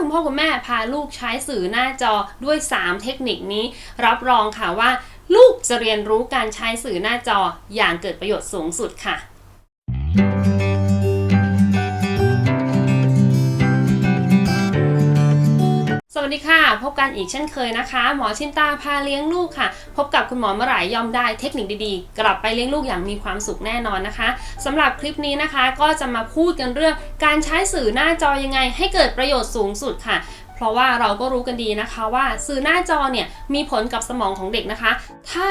คุณพ่อคุณแม่พาลูกใช้สื่อหน้าจอด้วย 3 เทคนิคนี้ รับรองค่ะว่า ลูกจะเรียนรู้การใช้สื่อหน้าจออย่างเกิดประโยชน์สูงสุดค่ะ วัสดีค่ะ พบกันอีกเช่นเคยนะคะ หมอชินตาพาเลี้ยงลูกค่ะ พบกับคุณหมอเมื่อไหร่ย่อมได้เทคนิคดีๆ กลับไปเลี้ยงลูกอย่างมีความสุขแน่นอนนะคะสำหรับคลิปนี้นะคะก็จะมาพูดกันเรื่องการใช้สื่อหน้าจอยังไงให้เกิดประโยชน์สูงสุดค่ะ เพราะว่าเราก็รู้กันดีนะคะว่าสื่อหน้าจอเนี่ยมีผลกับสมองของเด็กนะคะ ถ้า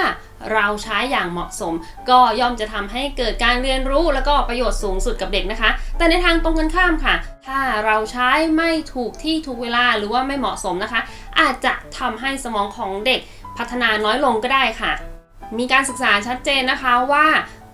เราใช้อย่างเหมาะสม ก็ย่อมจะทำให้เกิดการเรียนรู้ แล้วก็ประโยชน์สูงสุดกับเด็กนะคะ แต่ในทางตรงกันข้ามค่ะ ถ้าเราใช้ไม่ถูกที่ถูกเวลาหรือว่าไม่เหมาะสมนะคะ อาจจะทำให้สมองของเด็กพัฒนาน้อยลงก็ได้ค่ะ มีการศึกษาชัดเจนนะคะว่า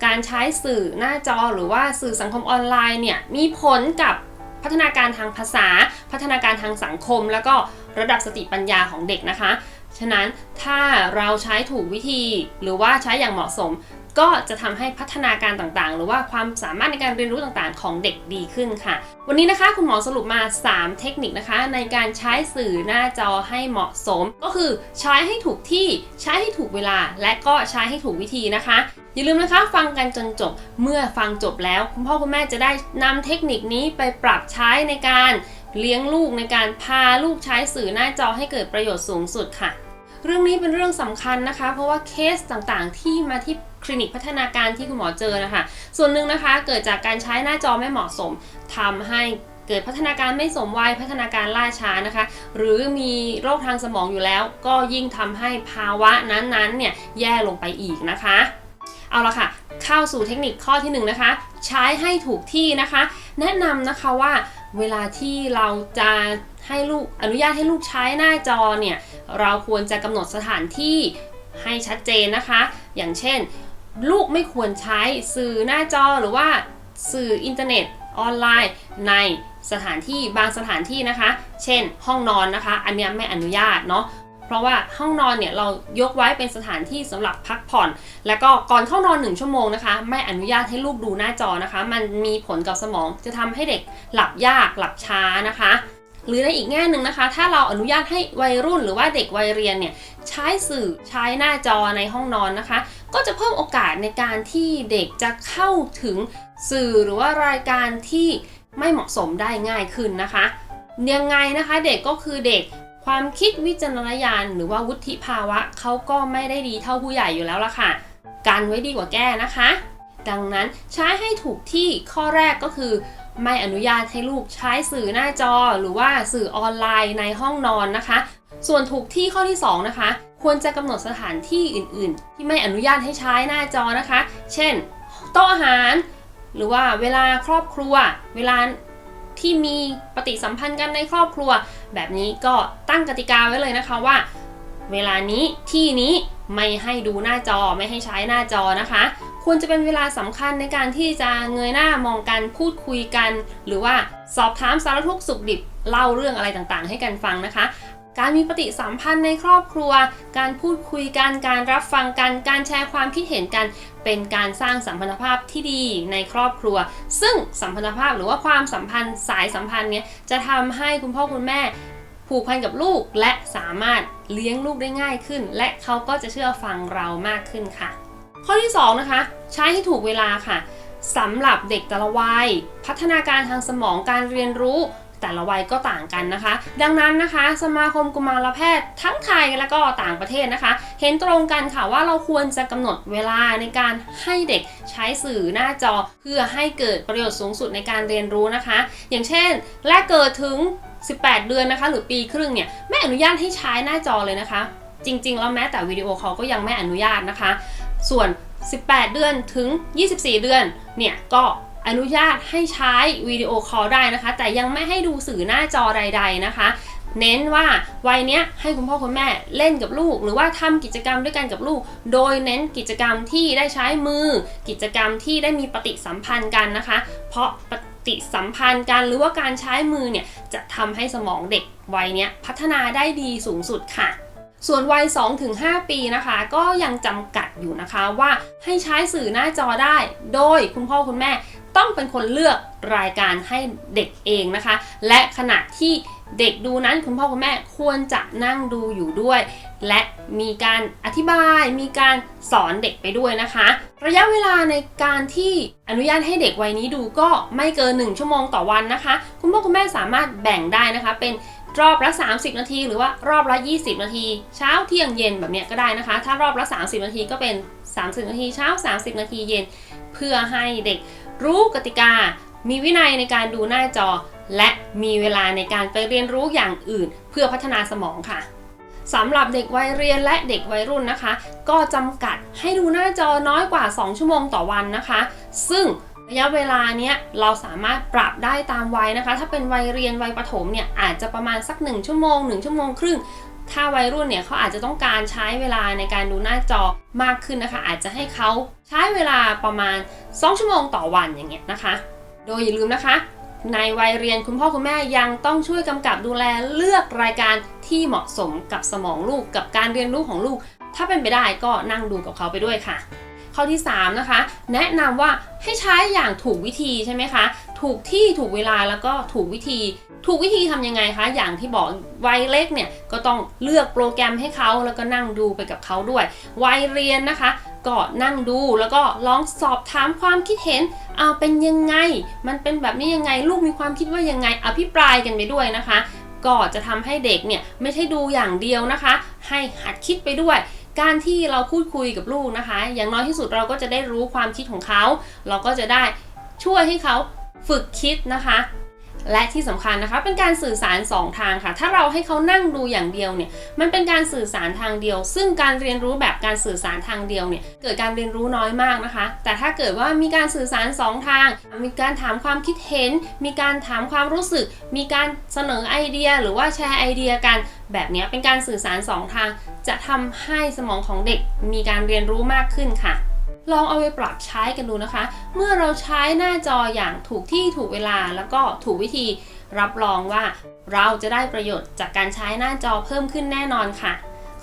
การใช้สื่อหน้าจอหรือว่าสื่อสังคมออนไลน์เนี่ยมีผลกับ พัฒนาการทางภาษา พัฒนาการทางสังคม แล้วก็ระดับสติปัญญาของเด็กนะคะ ฉะนั้นถ้าเราใช้ถูกวิธีหรือว่าใช้อย่างเหมาะสม ก็จะทำให้พัฒนาการต่างๆ หรือว่าความสามารถในการเรียนรู้ต่างๆ ของเด็กดีขึ้นค่ะ วันนี้นะคะคุณหมอสรุปมา 3 เทคนิคนะคะ ในการใช้สื่อหน้าจอให้เหมาะสม ก็คือใช้ให้ถูกที่ใช้ให้ถูกเวลา และก็ใช้ให้ถูกวิธีนะคะ อย่าลืมนะคะฟังกันจนจบเมื่อฟังจบแล้ว คุณพ่อคุณแม่จะได้นำเทคนิคนี้ไปปรับใช้ในการเลี้ยงลูกในการพาลูกใช้สื่อหน้าจอให้เกิดประโยชน์สูงสุดค่ะ เรื่องนี้เป็นเรื่องสำคัญนะคะ เพราะว่าเคสต่างๆ ที่มาที่ คลินิกพัฒนาการที่คุณหมอเจอนะคะ ส่วนหนึ่งนะคะเกิดจากการใช้หน้าจอไม่เหมาะสมทำให้เกิดพัฒนาการไม่สมวัยพัฒนาการล่าช้านะคะ หรือมีโรคทางสมองอยู่แล้ว ก็ยิ่งทำให้ภาวะนั้นๆเนี่ยแย่ลงไปอีกนะคะ เอาละค่ะ เข้าสู่เทคนิคข้อที่1นงนะคะ ใช้ให้ถูกที่นะคะ แนะนำนะคะว่าเวลาที่เราจะให้ลูกอนุญาตให้ลูกใช้หน้าจอเนี่ย เราควรจะกำหนดสถานที่ให้ชัดเจนนะคะ อย่างเช่น ลูกไม่ควรใช้สื่อหน้าจอหรือว่าสื่ออินเทอร์เน็ตออนไลน์ในสถานที่บางสถานที่นะคะ เช่น ห้องนอนนะคะ อันนี้ไม่อนุญาตเนาะเพราะว่าห้องนอนเนี่ยเรายกไว้เป็นสถานที่สำหรับพักผ่อน แล้วก็ก่อนเข้านอน 1 ชั่วโมงนะคะ ไม่อนุญาตให้ลูกดูหน้าจอนะคะ มันมีผลกับสมองจะทำให้เด็กหลับยากหลับช้านะคะ หรือในอีกแง่หนึ่งนะคะ ถ้าเราอนุญาตให้วัยรุ่นหรือว่าเด็กวัยเรียนเนี่ยใช้สื่อใช้หน้าจอในห้องนอนนะคะ ก็จะเพิ่มโอกาสในการที่เด็กจะเข้าถึงสื่อหรือว่ารายการที่ไม่เหมาะสมได้ง่ายขึ้นนะคะยังไงนะคะเด็กก็คือเด็กความคิดวิจารณญาณหรือว่าวุฒิภาวะเขาก็ไม่ได้ดีเท่าผู้ใหญ่อยู่แล้วละค่ะกันไว้ดีกว่าแก้นะคะ ดังนั้นใช้ให้ถูกที่ข้อแรกก็คือ ไม่อนุญาตให้ลูกใช้สื่อหน้าจอ หรือว่าสื่อออนไลน์ในห้องนอนนะคะ ส่วนถูกที่ข้อที่ 2 นะคะ ควรจะกำหนดสถานที่อื่น ๆ ที่ไม่อนุญาตให้ใช้หน้าจอนะคะ เช่น โต๊ะอาหาร หรือว่าเวลาครอบครัว เวลาที่มีปฏิสัมพันธ์กันในครอบครัว แบบนี้ก็ตั้งกติกาไว้เลยนะคะว่า เวลานี้ที่นี้ไม่ให้ดูหน้าจอไม่ให้ใช้หน้าจอนะคะ ควรจะเป็นเวลาสำคัญในการที่จะเงยหน้ามองกันพูดคุยกัน หรือว่าสอบถามสารทุกข์สุขดิบเล่าเรื่องอะไรต่างๆ ให้กันฟังนะคะ การมีปฏิสัมพันธ์ในครอบครัว การพูดคุยกัน การรับฟังกัน การแชร์ความคิดเห็นกัน เป็นการสร้างสัมพันธภาพที่ดีในครอบครัว ซึ่งสัมพันธภาพหรือว่าความสัมพันธ์สายสัมพันธ์เนี้ยจะทำให้คุณพ่อคุณแม่ผูกพันกับลูกและสามารถเลี้ยงลูกได้ง่ายขึ้น และเขาก็จะเชื่อฟังเรามากขึ้นค่ะ ข้อที่ 2 นะคะ ใช้ให้ถูกเวลาค่ะสำหรับเด็กแต่ละวัย พัฒนาการทางสมองการเรียนรู้ แต่ละวัยก็ต่างกันนะคะ ดังนั้นนะคะ สมาคมกุมารแพทย์ทั้งไทยและก็ต่างประเทศนะคะ เห็นตรงกันค่ะว่าเราควรจะกำหนดเวลาในการให้เด็กใช้สื่อหน้าจอ เพื่อให้เกิดประโยชน์สูงสุดในการเรียนรู้นะคะ อย่างเช่น แรกเกิดถึง 18 เดือนนะคะ หรือปีครึ่งเนี่ยไม่อนุญาตให้ใช้หน้าจอเลยนะคะ จริง ๆ แล้วแม้แต่วิดีโอเขาก็ยังไม่อนุญาตนะคะ ส่วน 18 เดือนถึง 24 เดือนเนี่ยก็ อนุญาตให้ใช้วิดีโอคอลได้นะคะ แต่ยังไม่ให้ดูสื่อหน้าจอใด ๆนะคะ เน้นว่าวัยเนี้ยให้คุณพ่อคุณแม่เล่นกับลูก หรือว่าทำกิจกรรมด้วยกันกับลูก โดยเน้นกิจกรรมที่ได้ใช้มือ กิจกรรมที่ได้มีปฏิสัมพันธ์กันนะคะ เพราะปฏิสัมพันธ์กันหรือว่าการใช้มือเนี่ยจะทำให้สมองเด็กวัยเนี้ยพัฒนาได้ดีสูงสุดค่ะ ส่วนวัย 2-5 ปีนะคะ ก็ยังจำกัดอยู่นะคะว่าให้ใช้สื่อหน้าจอได้ โดยคุณพ่อคุณแม่ต้องเป็นคนเลือกรายการให้เด็กเองนะคะ และขณะที่เด็กดูนั้นคุณพ่อคุณแม่ควรจะนั่งดูอยู่ด้วย และมีการอธิบายมีการสอนเด็กไปด้วยนะคะ ระยะเวลาในการที่อนุญาตให้เด็กวัยนี้ดูก็ไม่เกิน 1 ชั่วโมงต่อวันนะคะ คุณพ่อคุณแม่สามารถแบ่งได้นะคะเป็น รอบละ 30 นาที หรือว่ารอบละ 20 นาที เช้าเที่ยงเย็นแบบเนี้ยก็ได้นะคะ ถ้ารอบละ 30 นาทีก็เป็น 30 นาทีเช้า 30 นาทีเย็น เพื่อให้เด็กรู้กติกา มีวินัยในการดูหน้าจอ และมีเวลาในการไปเรียนรู้อย่างอื่น เพื่อพัฒนาสมองค่ะสำหรับเด็กวัยเรียนและเด็กวัยรุ่นนะคะ ก็จำกัดให้ดูหน้าจอน้อยกว่า 2 ชั่วโมงต่อวันนะคะ ซึ่ง ระยะเวลาเนี้ยเราสามารถปรับได้ตามวัยนะคะ ถ้าเป็นวัยเรียนวัยประถมเนี่ยอาจจะประมาณสัก 1 ชั่วโมง 1 ชั่วโมงครึ่ง ถ้าวัยรุ่นเนี่ยเขาอาจจะต้องการใช้เวลาในการดูหน้าจอมากขึ้นนะคะ อาจจะให้เขาใช้เวลาประมาณ 2 ชั่วโมงต่อวันอย่างเงี้ยนะคะ โดยอย่าลืมนะคะ ในวัยเรียนคุณพ่อคุณแม่ยังต้องช่วยกำกับดูแลเลือกรายการที่เหมาะสมกับสมองลูกกับการเรียนรู้ของลูก ถ้าเป็นไปได้ก็นั่งดูกับเขาไปด้วยค่ะ ข้อที่ 3 นะคะ แนะนำว่าให้ใช้อย่างถูกวิธีใช่ไหมคะ ถูกที่ถูกเวลาแล้วก็ถูกวิธี ถูกวิธีทำยังไงคะ อย่างที่บอกวัยเล็กเนี่ยก็ต้องเลือกโปรแกรมให้เขาแล้วก็นั่งดูไปกับเขาด้วย วัยเรียนนะคะก็นั่งดูแล้วก็ลองสอบถามความคิดเห็นเอาเป็นยังไง มันเป็นแบบนี้ยังไง ลูกมีความคิดว่ายังไง อภิปรายกันไปด้วยนะคะ ก็จะทำให้เด็กเนี่ยไม่ใช่ดูอย่างเดียวนะคะ ให้หัดคิดไปด้วย การที่เราพูดคุยกับลูกนะคะ อย่างน้อยที่สุดเราก็จะได้รู้ความคิดของเขา เราก็จะได้ช่วยให้เขาฝึกคิดนะคะ และที่สำคัญนะคะเป็นการสื่อสาร 2 ทางค่ะ ถ้าเราให้เขานั่งดูอย่างเดียวเนี่ยมันเป็นการสื่อสารทางเดียว ซึ่งการเรียนรู้แบบการสื่อสารทางเดียวเนี่ยเกิดการเรียนรู้น้อยมากนะคะ แต่ถ้าเกิดว่ามีการสื่อสาร 2 ทาง มีการถามความคิดเห็น มีการถามความรู้สึก มีการเสนอไอเดีย หรือว่าแชร์ไอเดียกันแบบนี้เป็นการสื่อสาร 2 ทาง จะทำให้สมองของเด็กมีการเรียนรู้มากขึ้นค่ะ ลองเอาไปปรับใช้กันดูนะคะ เมื่อเราใช้หน้าจออย่างถูกที่ถูกเวลาแล้วก็ถูกวิธีรับรองว่าเราจะได้ประโยชน์จากการใช้หน้าจอเพิ่มขึ้นแน่นอนค่ะ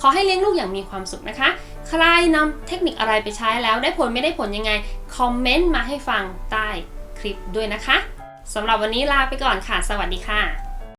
ขอให้เลี้ยงลูกอย่างมีความสุขนะคะ ใครนำเทคนิคอะไรไปใช้แล้วได้ผลไม่ได้ผลยังไง คอมเมนต์มาให้ฟังใต้คลิปด้วยนะคะสำหรับวันนี้ลาไปก่อนค่ะ สวัสดีค่ะ